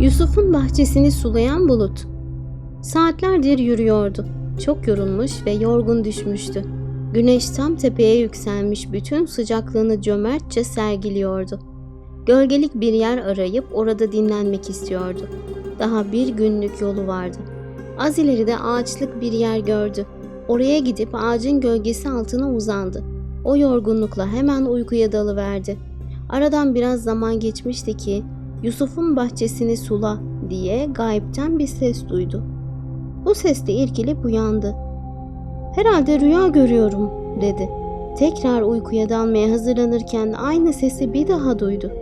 Yusuf'un bahçesini sulayan bulut. Saatlerdir yürüyordu. Çok yorulmuş ve yorgun düşmüştü. Güneş tam tepeye yükselmiş bütün sıcaklığını cömertçe sergiliyordu. Gölgelik bir yer arayıp orada dinlenmek istiyordu. Daha bir günlük yolu vardı. Az ileride ağaçlık bir yer gördü. Oraya gidip ağacın gölgesi altına uzandı. O yorgunlukla hemen uykuya dalıverdi. Aradan biraz zaman geçmişti ki Yusuf'un bahçesini sula diye gayipten bir ses duydu. Bu sesle irkilip uyandı. Herhalde rüya görüyorum dedi. Tekrar uykuya dalmaya hazırlanırken aynı sesi bir daha duydu.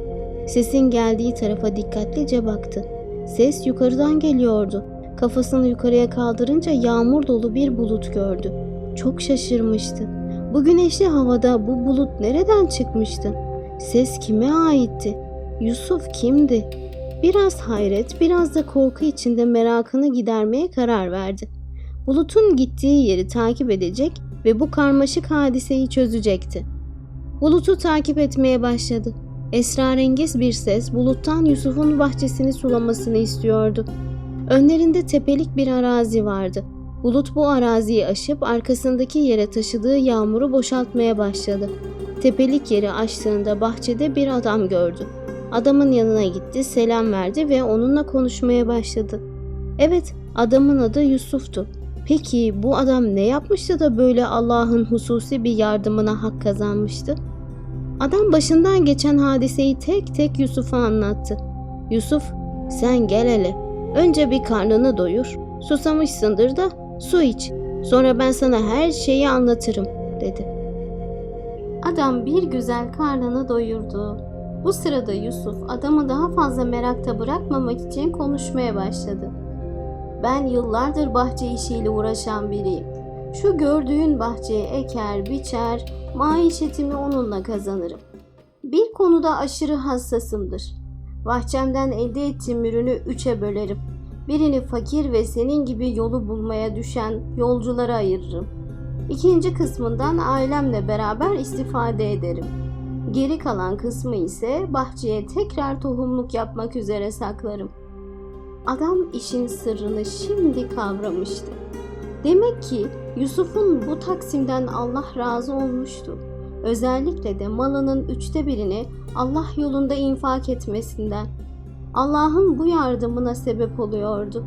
Sesin geldiği tarafa dikkatlice baktı. Ses yukarıdan geliyordu. Kafasını yukarıya kaldırınca yağmur dolu bir bulut gördü. Çok şaşırmıştı. Bu güneşli havada bu bulut nereden çıkmıştı? Ses kime aitti? Yusuf kimdi? Biraz hayret, biraz da korku içinde merakını gidermeye karar verdi. Bulut'un gittiği yeri takip edecek ve bu karmaşık hadiseyi çözecekti. Bulut'u takip etmeye başladı. Esrarengiz bir ses Bulut'tan Yusuf'un bahçesini sulamasını istiyordu. Önlerinde tepelik bir arazi vardı. Bulut bu araziyi aşıp arkasındaki yere taşıdığı yağmuru boşaltmaya başladı. Tepelik yeri aştığında bahçede bir adam gördü. Adamın yanına gitti, selam verdi ve onunla konuşmaya başladı. Evet, adamın adı Yusuf'tu. Peki bu adam ne yapmıştı da böyle Allah'ın hususi bir yardımına hak kazanmıştı? Adam başından geçen hadiseyi tek tek Yusuf'a anlattı. Yusuf, sen gel hele. Önce bir karnını doyur. Susamışsındır da su iç. Sonra ben sana her şeyi anlatırım, dedi. Adam bir güzel karnını doyurdu. Bu sırada Yusuf adamı daha fazla merakta bırakmamak için konuşmaya başladı. Ben yıllardır bahçe işiyle uğraşan biriyim. Şu gördüğün bahçeye eker, biçer, maişetimi onunla kazanırım. Bir konuda aşırı hassasımdır. Bahçemden elde ettiğim ürünü üçe bölerim. Birini fakir ve senin gibi yolu bulmaya düşen yolculara ayırırım. İkinci kısmından ailemle beraber istifade ederim. Geri kalan kısmı ise bahçeye tekrar tohumluk yapmak üzere saklarım. Adam işin sırrını şimdi kavramıştı. Demek ki Yusuf'un bu taksimden Allah razı olmuştu. Özellikle de malının üçte birini Allah yolunda infak etmesinden. Allah'ın bu yardımına sebep oluyordu.